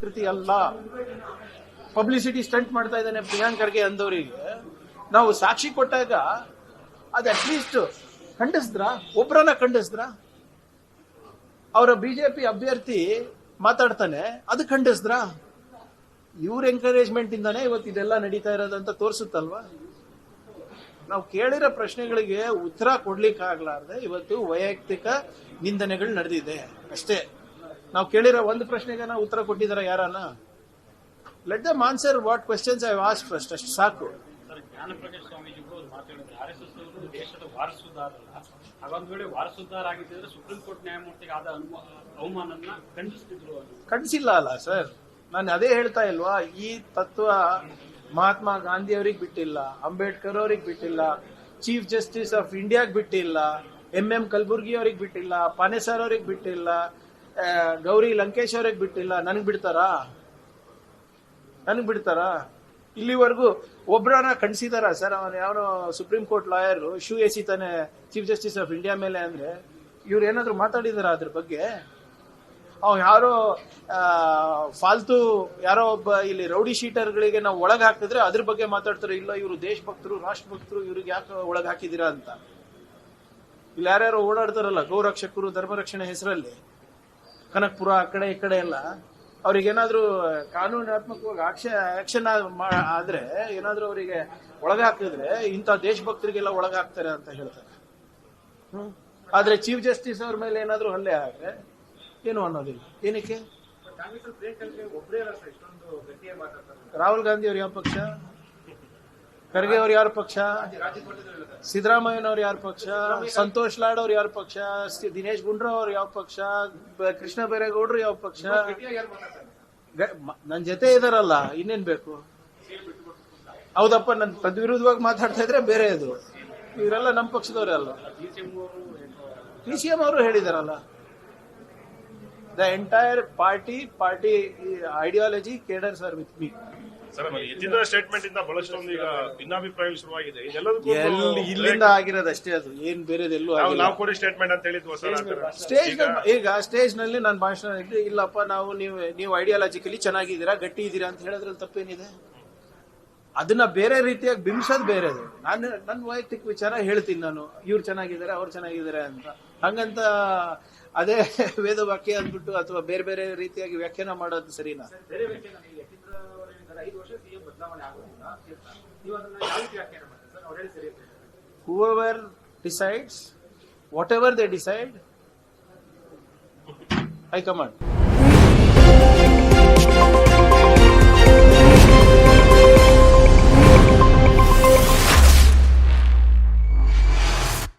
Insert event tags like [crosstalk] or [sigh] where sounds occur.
ಕೃತಿ ಅಲ್ಲ. Publicity stunt ಮಾಡ್ತಾ ಇದ್ದಾನೆ ಪ್ರಿಯಾಂಕ್ ಖರ್ಗೆ ಅಂದವರಿಗೆ. ನಾವು ಸಾಕ್ಷಿ ಕೊಟ್ಟಾಗ ಅದು ಅಟ್ಲೀಸ್ಟ್ ಖಂಡಿಸಿದ್ರ? ಒಬ್ರನ್ನ ಖಂಡಿಸಿದ್ರ? ಅವರ ಬಿಜೆಪಿ ಅಭ್ಯರ್ಥಿ ಮಾತಾಡ್ತಾನೆ, ಅದು ಖಂಡಿಸಿದ್ರ? ಇವ್ರ ಎಂಕರೇಜ್ಮೆಂಟ್ ಇಂದಾನೆ ಇವತ್ತು ಇದೆಲ್ಲ ನಡೀತಾ ಇರೋದಂತ ತೋರಿಸುತ್ತಲ್ವಾ? ನಾವು ಕೇಳಿರೋ ಪ್ರಶ್ನೆಗಳಿಗೆ ಉತ್ತರ ಕೊಡ್ಲಿಕ್ಕೆ ಆಗ್ಲಾರ್ದೆ ಇವತ್ತು ವೈಯಕ್ತಿಕ ನಿಂದನೆಗಳು ನಡೆದಿದೆ. ಅಷ್ಟೇ. ನಾವು ಕೇಳಿರೋ ಒಂದು ಪ್ರಶ್ನೆಗೆ ನಾವು ಉತ್ತರ ಕೊಟ್ಟಿದಾರ ಯಾರನ್ನ? Let them answer what questions I was first ಅಷ್ಟು ಸಾಕು. ಜ್ಞಾನಪ್ರಕಾಶ್ ಸ್ವಾಮೀಜಿಗಳು ಒಂದು ಮಾತು ಆರ್ ಎಸ್ ಎಸ್ ಅವರು ದೇಶದ ವಾರಸುದಾರಲ್ಲ ಹಾಗೊಂದ್ ವೇಳೆ ವಾರಸುದಾರ ಆಗಿದ್ದರೆ ಸುಪ್ರೀಂ ಕೋರ್ಟ್ ನ್ಯಾಯಮೂರ್ತಿಗೆ ಆದ ಅನುಮ- ಅವಮಾನನ ಖಂಡಿಸ್ತಿದ್ರು ಅನ್ನೋದು. ಖಂಡಿಸಿಲ್ಲ ಅಲ್ಲ ಸರ್. ನಾನು ಅದೇ ಹೇಳ್ತಾ ಇಲ್ವಾ? ಈ ತತ್ವ ಮಹಾತ್ಮ ಗಾಂಧಿ ಅವ್ರಿಗೆ ಬಿಟ್ಟಿಲ್ಲ ಅಂಬೇಡ್ಕರ್ ಅವ್ರಿಗೆ ಬಿಟ್ಟಿಲ್ಲ ಚೀಫ್ ಜಸ್ಟಿಸ್ ಆಫ್ ಇಂಡಿಯಾಗ್ ಬಿಟ್ಟಿಲ್ಲ ಎಂ ಎಂ ಕಲಬುರ್ಗಿ ಅವ್ರಿಗೆ ಬಿಟ್ಟಿಲ್ಲ ಪಾನೇಸರ್ ಅವ್ರಿಗೆ ಬಿಟ್ಟಿಲ್ಲ ಗೌರಿ ಲಂಕೇಶ್ ಅವ್ರಿಗೆ ಬಿಟ್ಟಿಲ್ಲ. ನನಗೆ ಬಿಡ್ತಾರಾ? ನನಗೆ ಬಿಡ್ತಾರಾ? ಇಲ್ಲಿವರೆಗೂ ಒಬ್ರನ್ನ ಖಂಡಿಸಿದಾರ ಸರ್? ಅವನು ಯಾವನು ಸುಪ್ರೀಂ ಕೋರ್ಟ್ ಲಾಯರ್ ಶೂ ಎಸಿತಾನೆ ಚೀಫ್ ಜಸ್ಟಿಸ್ ಆಫ್ ಇಂಡಿಯಾ ಮೇಲೆ ಅಂದ್ರೆ ಇವ್ರು ಏನಾದ್ರು ಮಾತಾಡಿದಾರ ಅದ್ರ ಬಗ್ಗೆ? ಅವನು ಯಾರೋ ಫಾಲ್ತು ಯಾರೋ ಒಬ್ಬ ಇಲ್ಲಿ ರೌಡಿ ಶೀಟರ್ಗಳಿಗೆ ನಾವು ಒಳಗೆ ಹಾಕಿದ್ರೆ ಅದ್ರ ಬಗ್ಗೆ ಮಾತಾಡ್ತಾರೆ? ಇಲ್ಲ, ಇವರು ದೇಶಭಕ್ತರು, ರಾಷ್ಟ್ರಭಕ್ತರು, ಇವ್ರಿಗೆ ಯಾಕೆ ಒಳಗೆ ಹಾಕಿದ್ದೀರಾ ಅಂತ? ಇಲ್ಲಿ ಯಾರ್ಯಾರು ಓಡಾಡ್ತಾರಲ್ಲ ಗೌರಕ್ಷಕರು, ಧರ್ಮರಕ್ಷಣೆ ಹೆಸರಲ್ಲಿ. ಕನಕ್ಪುರ ಆ ಕಡೆ ಈ ಕಡೆ ಎಲ್ಲ ಅವ್ರಿಗೇನಾದ್ರೂ ಕಾನೂನಾತ್ಮಕವಾಗಿ ಆಕ್ಷ ಆಕ್ಷನ್ ಆದ್ರೆ ಏನಾದ್ರೂ ಅವರಿಗೆ ಒಳಗೆ ಹಾಕಿದ್ರೆ ಇಂಥ ದೇಶಭಕ್ತರಿಗೆಲ್ಲ ಒಳಗಾಗ್ತಾರೆ ಅಂತ ಹೇಳ್ತಾರೆ. ಆದ್ರೆ ಚೀಫ್ ಜಸ್ಟಿಸ್ ಅವ್ರ ಮೇಲೆ ಏನಾದ್ರೂ ಹಲ್ಲೆ ಆದ್ರೆ ಏನು ಅನ್ನೋದಿಲ್ಲ. ಏನಕ್ಕೆ? ರಾಹುಲ್ ಗಾಂಧಿ ಅವ್ರ ಯಾವ ಪಕ್ಷ? ಖರ್ಗೆ ಅವ್ರು ಯಾರ ಪಕ್ಷ? ಸಿದ್ದರಾಮಯ್ಯನವ್ರು ಯಾರ ಪಕ್ಷ? ಸಂತೋಷ್ ಲಾಡ್ ಅವ್ರು ಯಾರ ಪಕ್ಷ? ದಿನೇಶ್ ಗುಂಡ್ರಾವ್ ಅವ್ರು ಯಾವ ಪಕ್ಷ? ಕೃಷ್ಣ ಬೈರೇಗೌಡರು ಯಾವ ಪಕ್ಷ? ಗ- ಮ- ನನ್ ಜೊತೆ ಇದಾರಲ್ಲ, ಇನ್ನೇನ್ ಬೇಕು? ಹೌದಪ್ಪ, ನನ್ ತದ್ವಿರುದ್ಧವಾಗಿ ಮಾತಾಡ್ತಾ ಇದ್ರೆ ಬೇರೆ ಇದು. ಇವರೆಲ್ಲ ನಮ್ಮ ಪಕ್ಷದವರೇ ಅಲ್ಲ ಪಿ ಸಿ ಎಂ ಅವರು ಹೇಳಿದಾರಲ್ಲ. The entire party party ideology cadre sir with me ಎತ್ತಿನ ಸ್ಟೇಟ್ಮೆಂಟ್ ಇಂದ ಬಹಳಷ್ಟೊಂದು ಈಗ ಭಿನ್ನಾಭಿಪ್ರಾಯಗಳು ಶುರುವಾಗಿದೆ. ಇದೆಲ್ಲದಕ್ಕೂ ಎಲ್ಲಿ ಇಲ್ಲಿಂದ ಆಗಿರೋದು ಅಷ್ಟೇ ಅದು. ಏನ್ ಬೇರೆದೆಲ್ಲೂ ನಾವು ಆಗಿಲ್ಲ. ನಾವು ಕೊಡಿ ಸ್ಟೇಟ್ಮೆಂಟ್ ಅಂತ ಹೇಳಿದ್ವು ಸರ್ ಸ್ಟೇಜ್ ಈಗ ಸ್ಟೇಜ್ನಲ್ಲಿ ನಾನು ಭಾಷಣ ಇಟ್ಟು ಇಲ್ಲಪ್ಪ ನಾವು ನೀವು ನೀವು ಐಡಿಯಾಲಜಿಕಲಿ ಚೆನ್ನಾಗಿದ್ದೀರಾ ಗಟ್ಟಿ ಇದ್ದೀರಾ ಅಂತ ಹೇಳೋದ್ರಲ್ಲಿ ತಪ್ಪೇನಿದೆ. ಅದನ್ನ ಬೇರೆ ರೀತಿಯಾಗಿ ಬಿಂಬಿಸೋದು ಬೇರೆದು. ನಾನು ನನ್ನ ವೈಯಕ್ತಿಕ ವಿಚಾರ ಹೇಳ್ತೀನಿ ನಾನು. ಇವ್ರು ಚೆನ್ನಾಗಿದ್ದಾರೆ ಅವ್ರು ಚೆನ್ನಾಗಿದ್ದಾರೆ ಅಂತ. ಹಂಗಂತ ಅದೇ [laughs] ವೇದ ವಾಕ್ಯ ಅಂದ್ಬಿಟ್ಟು ಅಥವಾ ಬೇರೆ ಬೇರೆ ರೀತಿಯಾಗಿ ವ್ಯಾಖ್ಯಾನ ಮಾಡೋದು ಸರಿನಾ? Whoever decides, whatever they decide, I command.